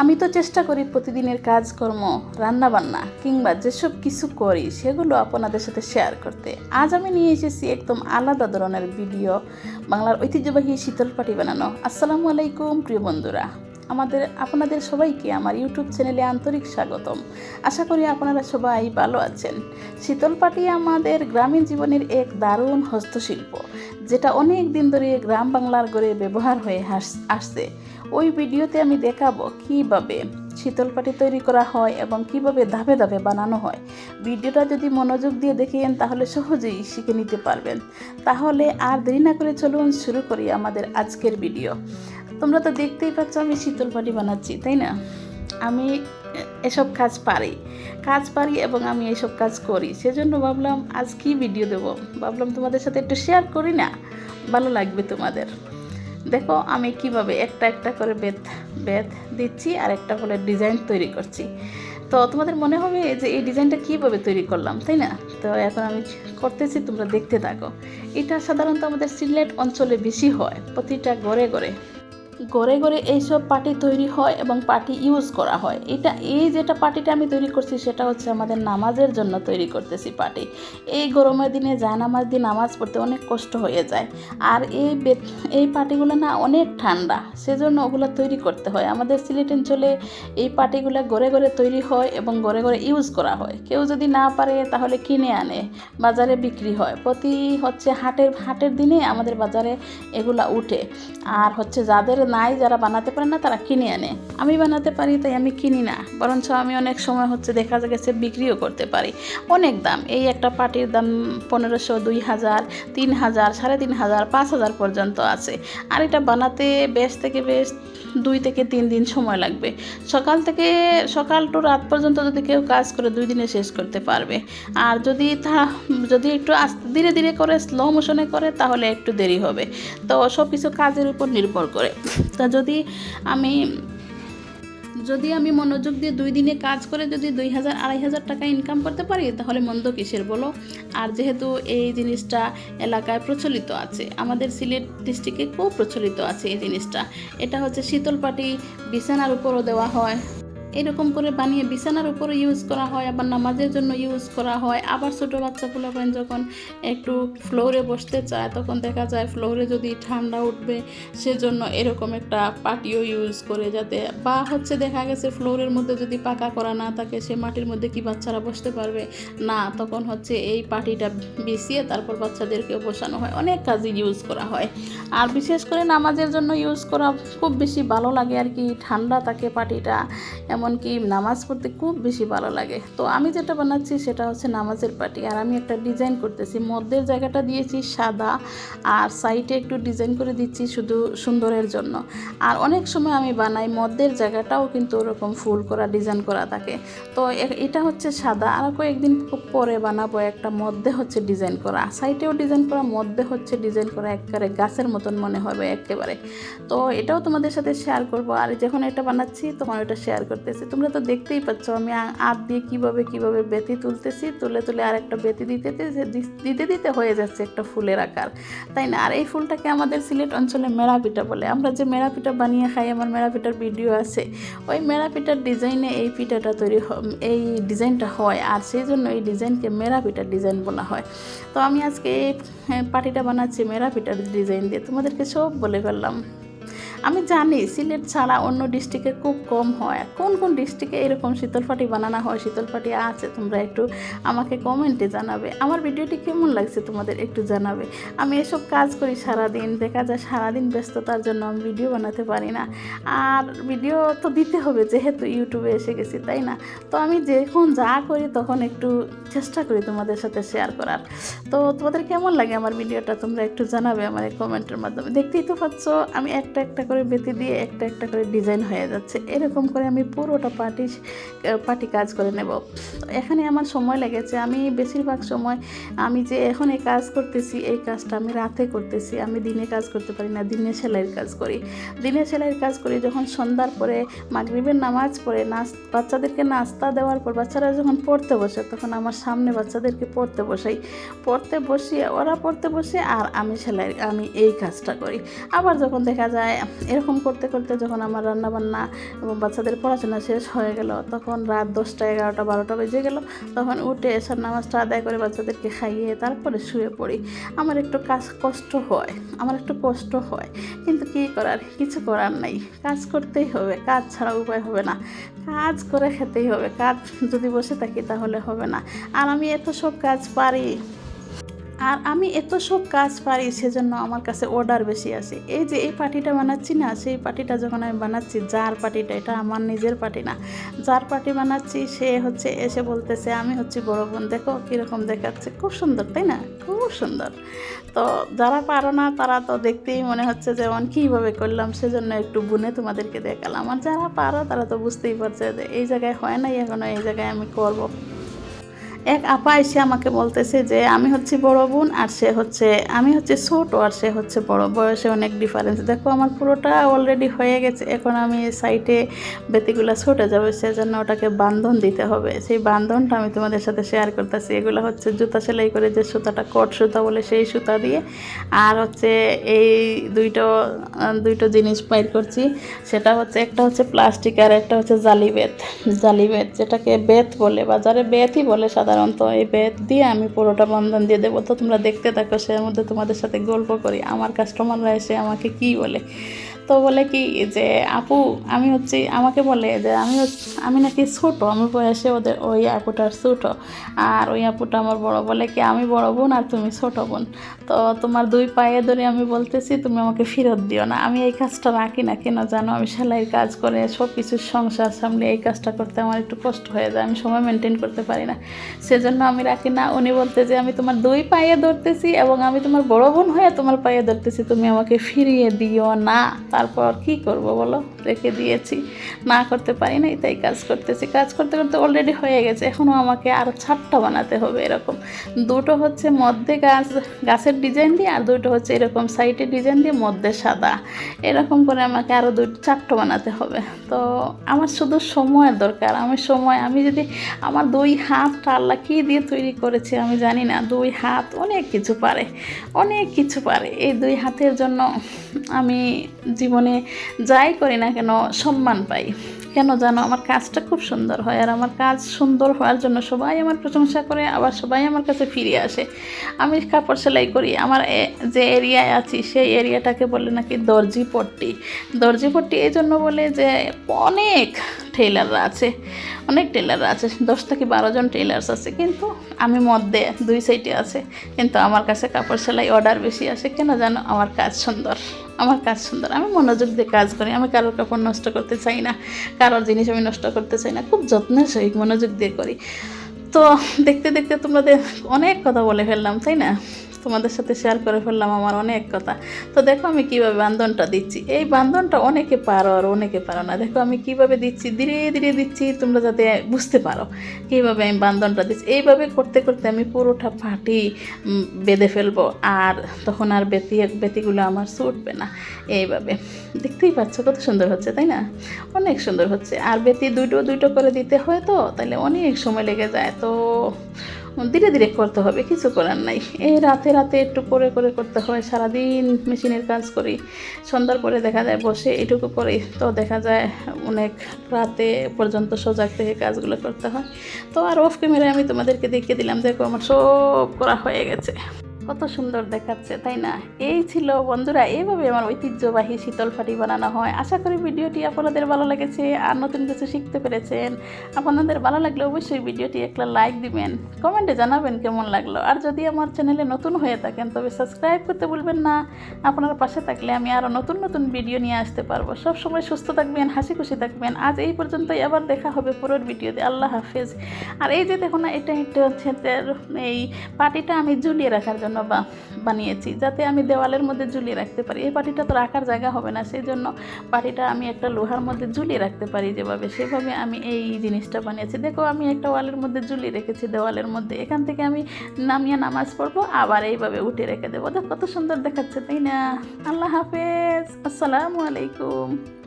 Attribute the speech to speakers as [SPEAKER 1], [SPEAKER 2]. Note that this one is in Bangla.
[SPEAKER 1] আমি তো চেষ্টা করি প্রতিদিনের কাজকর্ম, রান্নাবান্না কিংবা যেসব কিছু করি, সেগুলো আপনাদের সাথে শেয়ার করতে। আজ আমি নিয়ে এসেছি একদম আলাদা ধরনের ভিডিও বাংলার ঐতিহ্যবাহী শীতল পাটি বানানো। আসসালামু আলাইকুম, প্রিয় বন্ধুরা। আমাদের, আপনাদের সবাইকে আমার ইউটিউব চ্যানেলে আন্তরিক স্বাগতম। আশা করি আপনারা সবাই ভালো আছেন। শীতল পাটি আমাদের গ্রামীণ জীবনের এক দারুণ হস্তশিল্প, যেটা অনেক দিন ধরে গ্রাম বাংলার গড়ে ব্যবহার হয়ে আসছে। ওই ভিডিওতে আমি দেখাবো কীভাবে শীতল পাটি তৈরি করা হয় এবং কীভাবে ধাপে ধাপে বানানো হয়। ভিডিওটা যদি মনোযোগ দিয়ে দেখেন, তাহলে সহজেই শিখে নিতে পারবেন। তাহলে আর দেরি না করে চলুন শুরু করি আমাদের আজকের ভিডিও। তোমরা তো দেখতেই পাচ্ছ, আমি শীতল পাটি বানাচ্ছি, তাই না? আমি এসব কাজ পারি কাজ পারি এবং আমি এসব কাজ করি। সেজন্য ভাবলাম, আজ কি ভিডিও দেবো? ভাবলাম তোমাদের সাথে একটু শেয়ার করি না? ভালো লাগবে তোমাদের। দেখো, আমি কীভাবে একটা একটা করে বেত বেত দিচ্ছি আর একটা করে ডিজাইন তৈরি করছি। তো তোমাদের মনে হবে যে এই ডিজাইনটা কীভাবে তৈরি করলাম, তাই না? তো এখন আমি করতেছি, তোমরা দেখতে থাকো। এটা সাধারণত আমাদের সিলেট অঞ্চলে বেশি হয়, প্রতিটা ঘরে ঘরে গড়ে ঘরে এইসব পাটি তৈরি হয় এবং পাটি ইউজ করা হয়। এটা এই যেটা পাটিটা আমি তৈরি করছি, সেটা হচ্ছে আমাদের নামাজের জন্য তৈরি করতেছি পাটি। এই গরমের দিনে যায় নামাজ দিয়ে নামাজ পড়তে অনেক কষ্ট হয়ে যায়। আর এই এই পাটিগুলো না অনেক ঠান্ডা, সেজন্য ওগুলো তৈরি করতে হয়। আমাদের সিলেট অঞ্চলে এই পাটিগুলো ঘরে ঘরে তৈরি হয় এবং ঘরে ঘরে ইউজ করা হয়। কেউ যদি না পারে তাহলে কিনে আনে, বাজারে বিক্রি হয়। প্রতি হচ্ছে হাটের হাটের দিনে আমাদের বাজারে এগুলা উঠে। আর হচ্ছে যাদের নাই, যারা বানাতে পারে না, তারা কিনে আনে। আমি বানাতে পারি, তাই আমি কিনি না। বরঞ্চ আমি অনেক সময় হচ্ছে দেখা গেছে বিক্রিও করতে পারি। অনেক দাম। এই একটা পাটির দাম পনেরোশো, দুই হাজার, তিন হাজার, সাড়ে তিন হাজার, পাঁচ হাজার পর্যন্ত আছে। আর এটা বানাতে বেশ থেকে বেশ দুই থেকে তিন দিন সময় লাগবে। সকাল থেকে, সকাল টু রাত পর্যন্ত যদি কেউ কাজ করে, দুই দিনে শেষ করতে পারবে। আর যদি তা, যদি একটু আস্তে, ধীরে ধীরে করে স্লো মোশনে করে, তাহলে একটু দেরি হবে। তো সব কিছু কাজের উপর নির্ভর করে। তা যদি আমি যদি আমি মনোযোগ দিয়ে দুই দিনে কাজ করে যদি দুই হাজার, আড়াই হাজার টাকা ইনকাম করতে পারি, তাহলে মন্দ কিসের বলো? আর যেহেতু এই জিনিসটা এলাকায় প্রচলিত আছে, আমাদের সিলেট ডিস্ট্রিক্টে খুব প্রচলিত আছে এই জিনিসটা। এটা হচ্ছে শীতল পাটি বিছানার উপরও দেওয়া হয়। এরকম করে বানিয়ে বিছানার উপরে ইউজ করা হয়, আবার নামাজের জন্য ইউজ করা হয়। আবার ছোটো বাচ্চা পোলাপান যখন একটু ফ্লোরে বসতে চায়, তখন দেখা যায় ফ্লোরে যদি ঠান্ডা উঠবে, সেজন্য এরকম একটা পাটিও ইউজ করে যাতে, বা হচ্ছে দেখা গেছে ফ্লোরের মধ্যে যদি পাকা করা না থাকে, সে মাটির মধ্যে কি বাচ্চারা বসতে পারবে? না, তখন হচ্ছে এই পাটিটা বিছিয়ে তারপর বাচ্চাদেরকেও বসানো হয়। অনেক কাজে ইউজ করা হয়। আর বিশেষ করে নামাজের জন্য ইউজ করা খুব বেশি ভালো লাগে আর কি, ঠান্ডা থাকে পাটিটা। এমনকি নামাজ পড়তে খুব বেশি ভালো লাগে। তো আমি যেটা বানাচ্ছি সেটা হচ্ছে নামাজের পাটি। আর আমি একটা ডিজাইন করতেছি। মধ্যের জায়গাটা দিয়েছি সাদা, আর সাইডে একটু ডিজাইন করে দিচ্ছি শুধু সুন্দরের জন্য। আর অনেক সময় আমি বানাই মধ্যের জায়গাটাও কিন্তু ওরকম ফুল করা, ডিজাইন করা থাকে। তো এটা হচ্ছে সাদা। আর কয়েকদিন পরে বানাবো একটা মধ্যে হচ্ছে ডিজাইন করা। সাইডেও ডিজাইন করা, মধ্যে হচ্ছে ডিজাইন করা একেবারে গাছের মতন মনে হবে একেবারে। তো এটাও তোমাদের সাথে শেয়ার করব। আর যখন এটা বানাচ্ছি তখন এটা শেয়ার করতেছি। তোমরা তো দেখতেই পাচ্ছ, আমি আপ দিয়ে কীভাবে কীভাবে বেতি তুলতেছি, তুলে তুলে আর একটা বেতি দিতে, দিতে- দিতে হয়ে যাচ্ছে একটা ফুলের আকার। তাই না? আর এই ফুলটাকে আমাদের সিলেট অঞ্চলে মেরা পিঠা বলে। আমরা যে মেরা পিঠা বানিয়ে খাই, আমার মেরা পিঠার ভিডিও আছে। ওই মেরা পিঠার ডিজাইনে এই পিঠাটা তৈরি এই ডিজাইনটা হয়, আর সেই জন্য এই ডিজাইনকে মেরা পিঠার ডিজাইন বলা হয়। তো আমি আজকে এই পাটিটা বানাচ্ছি মেরা পিঠার ডিজাইন দিয়ে। তোমাদেরকে সব বলে ফেললাম। আমি জানি সিলেট ছাড়া অন্য ডিস্ট্রিক্টে খুব কম হয়। কোন কোন ডিস্ট্রিক্টে এরকম শীতল পাটি বানানো হয়, শীতল পাটি আছে, তোমরা একটু আমাকে কমেন্টে জানাবে। আমার ভিডিওটি কেমন লাগছে তোমাদের একটু জানাবে। আমি এসব কাজ করি সারাদিন, দেখা যায় সারাদিন ব্যস্ততার জন্য আমি ভিডিও বানাতে পারি না। আর ভিডিও তো দিতে হবে, যেহেতু ইউটিউবে এসে গেছি, তাই না? তো আমি যখন যা করি তখন একটু চেষ্টা করি তোমাদের সাথে শেয়ার করার। তো তোমাদের কেমন লাগে আমার ভিডিওটা তোমরা একটু জানাবে আমার কমেন্টের মাধ্যমে। দেখতেই তো পাচ্ছ, আমি একটা একটা করে বেতি দিয়ে একটা একটা করে ডিজাইন হয়ে যাচ্ছে। এরকম করে আমি পুরোটা পার্টি পার্টি কাজ করে নেব। এখানে আমার সময় লেগেছে। আমি বেশিরভাগ সময় আমি যে এখন এই কাজ করতেছি, এই কাজটা আমি রাতে করতেছি। আমি দিনে কাজ করতে পারি না, দিনে সেলাইয়ের কাজ করি। দিনে সেলাইয়ের কাজ করি যখন সন্ধ্যার পরে মাগরিবের নামাজ পড়ে নাচ বাচ্চাদেরকে নাস্তা দেওয়ার পর, বাচ্চারা যখন পড়তে বসে, তখন আমার সামনে বাচ্চাদেরকে পড়তে বসাই। পড়তে বসিয়ে, ওরা পড়তে বসে আর আমি সেলাই, আমি এই কাজটা করি। আবার যখন দেখা যায় এরকম করতে করতে যখন আমার রান্না বান্না এবং বাচ্চাদের পড়াশোনা শেষ হয়ে গেল, তখন রাত দশটা, এগারোটা, বারোটা বেজে গেল। তখন উঠে এসার নামাজটা আদায় করে বাচ্চাদেরকে খাইয়ে তারপরে শুয়ে পড়ি। আমার একটু কাজ কষ্ট হয়, আমার একটু কষ্ট হয়। কিন্তু কী করার? কিছু করার নাই। কাজ করতেই হবে, কাজ ছাড়া উপায় হবে না। কাজ করে খেতেই হবে। কাজ যদি বসে থাকি তাহলে হবে না। আর আমি এত সব কাজ পারি। আর আমি এত সব কাজ পারি, সেজন্য আমার কাছে অর্ডার বেশি আসে এই যে, এই পার্টিটা বানাচ্ছি না, সেই পার্টিটা যখন আমি বানাচ্ছি, যার পার্টিটা এটা আমার নিজের পার্টি না। যার পার্টি বানাচ্ছি, সে হচ্ছে, এসে বলতেছে, আমি হচ্ছি বড় বোন। দেখো, কীরকম দেখাচ্ছে। খুব সুন্দর, তাই না? খুব সুন্দর। তো যারা পারো না, তারা তো দেখতেই মনে হচ্ছে যে যেমন কীভাবে করলাম? সেজন্য একটু বুনে তোমাদেরকে দেখালাম। আর যারা পারো, তারা তো বুঝতেই পারছে যে, এই জায়গায় হয় নাই এখনও এই জায়গায় আমি করব। এক আপা এসে আমাকে বলতেছে যে, আমি হচ্ছে বড় বোন আর সে হচ্ছে, আমি হচ্ছে ছোট আর সে হচ্ছে বড়। বয়সে অনেক ডিফারেন্স দেখো, আমার পুরোটা অলরেডি হয়ে গেছে। এখন আমি সাইডে বেতিগুলা ছুটে যাবে, সেজন্য ওটাকে বান্ধন দিতে হবে। সেই বান্ধনটা আমি তোমাদের সাথে শেয়ার করতেছি। এগুলো হচ্ছে জুতা সেলাই করে যে সুতাটা কট সুতা বলে সেই সুতা দিয়ে, আর হচ্ছে এই দুইটো দুইটো জিনিস বাইর করছি। সেটা হচ্ছে, একটা হচ্ছে প্লাস্টিক আর একটা হচ্ছে জালি বেত। জালি বেত যেটাকে বেত বলে, বাজারে বেতই বলে সাধারণত এই বেত দিয়ে আমি পুরোটা বন্ধন দিয়ে দেবো। তো তোমরা দেখতে থাকো, সে মধ্যে তোমাদের সাথে গল্প করি। আমার কাস্টমাররা এসে আমাকে কি বলে? তো বলে কি যে, আপু, আমি হচ্ছে আমাকে বলে যে, আমি আমি নাকি ছোটো, আমি বয়সে ওদের, ওই আপুটার ছোটো। আর ওই আপুটা আমার বড় বলে কি, আমি বড় বোন আর তুমি ছোট বোন। তো তোমার দুই পায়ে ধরে আমি বলতেছি, তুমি আমাকে ফেরত দিও না। আমি এই কাজটা রাখি না কেন জানো? আমি সেলাইয়ের কাজ করে সব কিছু সংসার সামনে এই কাজটা করতে আমার একটু কষ্ট হয়ে যায়। আমি সময় মেনটেন করতে পারি না। সেজন্য আমি রাখি না। উনি বলতে যে, আমি তোমার দুই পায়ে ধরতেছি এবং আমি তোমার বড় বোন হয়ে তোমার পায়ে ধরতেছি। তুমি আমাকে ফিরিয়ে দিও না। তারপর কি করব বলো? রেখে দিয়েছি। না করতে পারি নাই, তাই কাজ করতেছি। কাজ করতে করতে অলরেডি হয়ে গেছে। এখনও আমাকে আরও ছাটটা বানাতে হবে এরকম। দুটো হচ্ছে মধ্যে গাছ, গাছের ডিজাইন দিয়ে আর দুটো হচ্ছে এরকম সাইডে ডিজাইন দিয়ে মধ্যে সাদা। এরকম করে আমাকে আরও দুটো চারটো বানাতে হবে। তো আমার শুধু সময়ের দরকার। আমি সময়, আমি যদি আমার দুই হাতটা আল্লাহ কী দিয়ে তৈরি করেছে আমি জানি না। দুই হাত অনেক কিছু পারে। অনেক কিছু পারে। এই দুই হাতের জন্য আমি জীবনে যাই করি না কেন সম্মান পাই। কেন জানো? আমার কাজটা খুব সুন্দর হয় আর আমার কাজ সুন্দর হওয়ার জন্য সবাই আমার প্রশংসা করে, আবার সবাই আমার কাছে ফিরে আসে। আমি কাপড় সেলাই করি, আমার যে এরিয়ায় আছি, সেই এরিয়াটাকে বলে নাকি দর্জি পট্টি। দর্জি পট্টি এই জন্য বলে যে অনেক টেইলাররা আছে, অনেক টেলার আছে, দশ থেকে বারো জন টেলার্স আছে, কিন্তু আমি মধ্যে দুই সাইডে আছে। কিন্তু আমার কাছে কাপড় সেলাই অর্ডার বেশি আসে, কেন জানো? আমার কাজ সুন্দর। আমার কাজ সুন্দর, আমি মনোযোগ দিয়ে কাজ করি, আমি কারোর কাপড় নষ্ট করতে চাই না, কারোর জিনিস আমি নষ্ট করতে চাই না, খুব যত্নের সহিত মনোযোগ দিয়ে করি। তো দেখতে দেখতে তোমাদের অনেক কথা বলে ফেললাম, তাই না? তোমাদের সাথে শেয়ার করে ফেললাম আমার অনেক কথা। তো দেখো আমি কীভাবে বান্ধনটা দিচ্ছি। এই বান্ধনটা অনেকে পারো আর অনেকে পারো না। দেখো আমি কীভাবে দিচ্ছি, ধীরে ধীরে দিচ্ছি, তোমরা যাতে বুঝতে পারো কীভাবে আমি বান্ধনটা দিচ্ছি। এইভাবে করতে করতে আমি পুরোটা ফাটি বেঁধে ফেলব আর তখন আর বেতি, বেতিগুলো আমার ছুটবে না। এইভাবে। দেখতেই পাচ্ছ কত সুন্দর হচ্ছে, তাই না? অনেক সুন্দর হচ্ছে। আর বেতি দুটো দুটো করে দিতে হয় তো তাহলে অনেক সময় লেগে যায়। তো ধীরে ধীরে করতে হবে, কিছু করার নাই। এই রাতে রাতে একটু করে করে করতে হয়, সারাদিন মেশিনের কাজ করি। সন্ধ্যার পরে দেখা যায় বসে এটুকু করি তো দেখা যায় অনেক রাতে পর্যন্ত সজাগ থেকে কাজগুলো করতে হয়। তো আর অফ ক্যামেরায় আমি তোমাদেরকে দেখিয়ে দিলাম, দেখো আমার সব করা হয়ে গেছে। কত সুন্দর দেখাচ্ছে, তাই না? এই ছিল বন্ধুরা এইভাবে আমার ঐতিহ্যবাহী শীতল ফাটি বানানো হয়। আশা করি ভিডিওটি আপনাদের ভালো লেগেছে আর নতুন কিছু শিখতে পেরেছেন। আপনাদের ভালো লাগলে অবশ্যই ভিডিওটি একটা লাইক দিবেন, কমেন্টে জানাবেন কেমন লাগল। আর যদি আমার চ্যানেলে নতুন হয়ে থাকেন, তবে সাবস্ক্রাইব করতে ভুলবেন না। আপনার পাশে থাকলে আমি আরও নতুন নতুন ভিডিও নিয়ে আসতে পারব। সবসময় সুস্থ থাকবেন, হাসি খুশি থাকবেন। আজ এই পর্যন্তই, আবার দেখা হবে পুরোর ভিডিওতে। আল্লাহ হাফেজ। আর এই যে দেখো না, এটা একটা হচ্ছে এই পাটিটা আমি ঝুলিয়ে রাখার জন্য বা- বানিয়েছি, যাতে আমি দেওয়ালের মধ্যে ঝুলিয়ে রাখতে পারি। এই পাটিটা তো রাখার জায়গা হবে না সেই জন্য পাটিটা আমি একটা লোহার মধ্যে ঝুলিয়ে রাখতে পারি যেভাবে, সেভাবে আমি এই জিনিসটা বানিয়েছি। দেখো, আমি একটা ওয়ালের মধ্যে ঝুলিয়ে রেখেছি দেওয়ালের মধ্যে। এখান থেকে আমি নামিয়ে নামাজ পড়ব, আবার এইভাবে উঠে রেখে দেবো। দেখো, কত সুন্দর দেখাচ্ছে, তাই না? আল্লাহ হাফেজ। আসসালামু আলাইকুম।